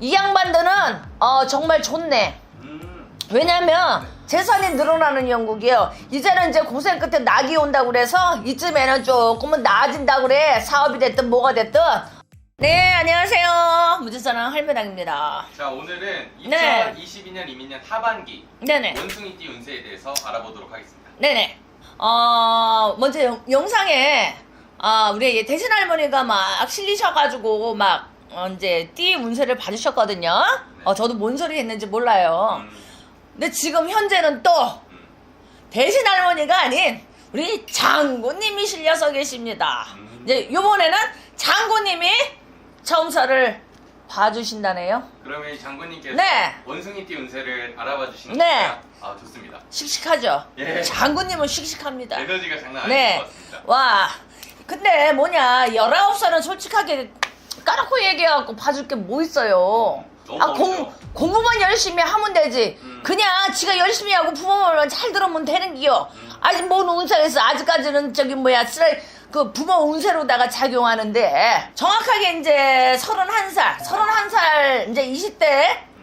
이 양반들은 어, 정말 좋네. 음. 왜냐면 재산이 늘어나는 영국이에요. 이제는 이제 고생 끝에 낙이 온다고 그래서 이쯤에는 조금은 나아진다고 그래. 사업이 됐든 뭐가 됐든. 네, 안녕하세요. 무지사랑 할매당입니다. 자 오늘은 네. 2022년 이민년 하반기 네네. 원숭이띠 운세에 대해서 알아보도록 하겠습니다. 네네. 어, 먼저 영, 영상에, 아, 우리 대신 할머니가 막 실리셔가지고 막, 어, 이제 띠 운세를 봐주셨거든요. 어, 저도 뭔 소리 했는지 몰라요. 음, 근데 지금 현재는 또 음, 대신 할머니가 아닌 우리 장군님이 실려서 계십니다. 음. 이제 요번에는 장군님이 점사를 봐주신다네요. 그러면 이 장군님께서 네. 원숭이 띠 운세를 알아봐 주시는 네. 거예요? 아 좋습니다. 씩씩하죠? 예. 장군님은 씩씩합니다. 에너지가 장난 아닐 네. 것 같습니다. 와. 근데 뭐냐, 19살은 솔직하게 까놓고 얘기해갖고 봐줄 게 뭐 있어요. 너무 아, 공, 어려워. 공부만 열심히 하면 되지. 음. 그냥 지가 열심히 하고 부모 말만 잘 들으면 되는 기요. 음. 아직 뭔 운세에서 아직까지는 저기 뭐야, 쓰레, 그 부모 운세로다가 작용하는데 정확하게 이제 31살, 31살 이제 20대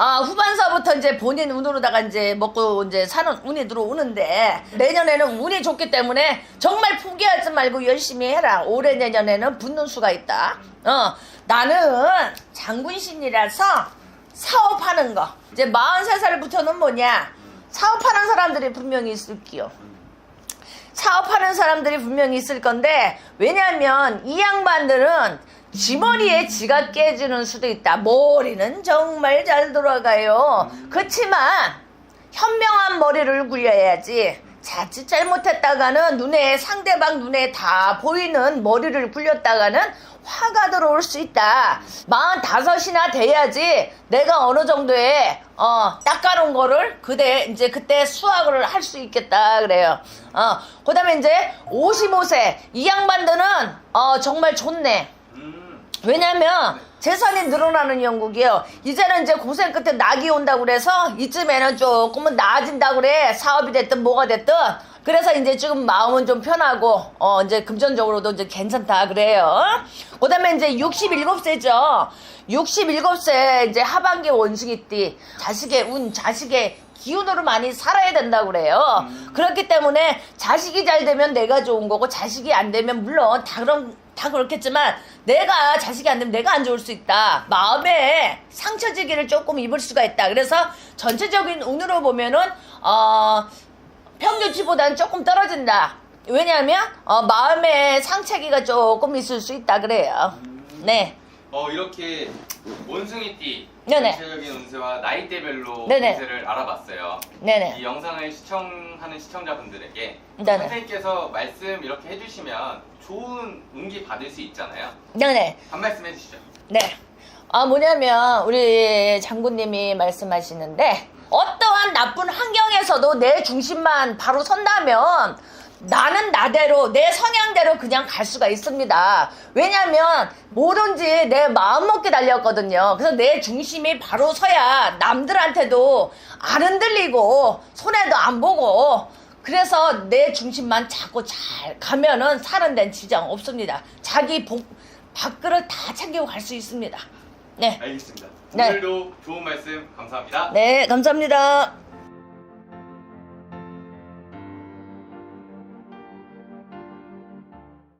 아, 후반서부터 이제 본인 운으로다가 이제 먹고 이제 사는 운이 들어오는데 내년에는 운이 좋기 때문에 정말 포기하지 말고 열심히 해라. 올해 내년에는 붙는 수가 있다. 어, 나는 장군신이라서 사업하는 거. 이제 43살부터는 뭐냐? 사업하는 사람들이 분명히 있을게요. 사업하는 사람들이 분명히 있을 건데 왜냐면 이 양반들은 쥐머리에 지가 깨지는 수도 있다. 머리는 정말 잘 돌아가요. 그렇지만 현명한 머리를 굴려야지. 자칫 잘못했다가는 눈에 상대방 눈에 다 보이는 머리를 굴렸다가는 화가 들어올 수 있다. 마흔 다섯이나 돼야지 내가 어느 정도의 어 닦아놓은 거를 그대 이제 그때 수확을 할 수 있겠다 그래요. 어 그다음에 이제 55세 이 양반들은 어 정말 좋네. 음, 왜냐면 재산이 늘어나는 영국이에요. 이제는 이제 고생 끝에 낙이 온다고 그래서 이쯤에는 조금은 나아진다고 그래. 사업이 됐든 뭐가 됐든. 그래서 이제 지금 마음은 좀 편하고, 어, 이제 금전적으로도 이제 괜찮다 그래요. 그 다음에 이제 67세죠. 67세 이제 하반기 원숭이띠. 자식의 운, 자식의 기운으로 많이 살아야 된다고 그래요. 그렇기 때문에 자식이 잘 되면 내가 좋은 거고 자식이 안 되면 물론 다 그런 다 그렇겠지만 내가 자식이 안 되면 내가 안 좋을 수 있다. 마음에 상처지기를 조금 입을 수가 있다. 그래서 전체적인 운으로 보면은 어 평균치보다는 조금 떨어진다. 왜냐하면 어, 마음에 상처기가 조금 있을 수 있다 그래요. 네. 어 이렇게 원숭이띠 네네. 전체적인 운세와 나이대별로 네네. 운세를 알아봤어요. 네네. 이 영상을 시청하는 시청자분들에게 네네. 선생님께서 말씀 이렇게 해주시면 좋은 운기 받을 수 있잖아요. 네네. 한 말씀 해주시죠. 네. 아, 뭐냐면, 우리 장군님이 말씀하시는데, 어떠한 나쁜 환경에서도 내 중심만 바로 선다면, 나는 나대로, 내 성향대로 그냥 갈 수가 있습니다. 왜냐면, 뭐든지 내 마음먹기 달렸거든요. 그래서 내 중심이 바로 서야 남들한테도 안 흔들리고, 손해도 안 보고, 그래서 내 중심만 잡고 잘 가면은 사는 데는 지장 없습니다. 자기 복, 밥그릇 다 챙기고 갈 수 있습니다. 네. 알겠습니다. 네. 오늘도 좋은 말씀 감사합니다. 네, 감사합니다.